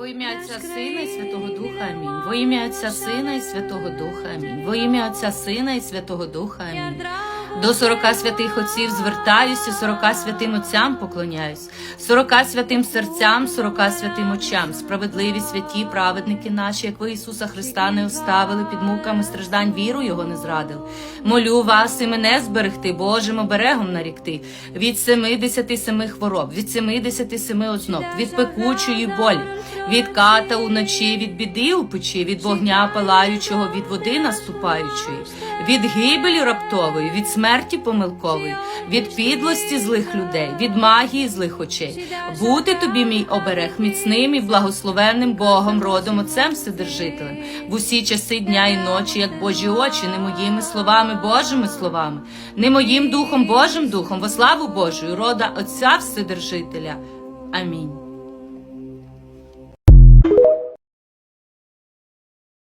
Во ім'я Отця Сина і Святого Духа Амінь. Во ім'я Отця Сина і Святого Духа Амінь. Во ім'я Отця Сина і Святого Духа Амінь. До сорока святих отців звертаюся, сорока святим отцям поклоняюсь, сорока святим серцям, сорока святим очам, справедливі святі праведники наші, як ви Ісуса Христа не оставили під муками страждань, віру Його не зрадили. Молю вас і мене зберегти, Божим оберегом нарікти, від семидесяти семи хвороб, від семидесяти семи озноб, від пекучої болі, від ката уночі, від біди у печі, від вогня палаючого, від води наступаючої, від гибелі раптової, від смерті помилкової, від підлості злих людей, від магії злих очей. Бути тобі, мій оберег, міцним і благословенним Богом, родом, Отцем Вседержителем, в усі часи дня і ночі, як Божі очі, не моїми словами, Божими словами, не моїм духом, Божим духом, во славу Божою, рода Отця Вседержителя. Амінь.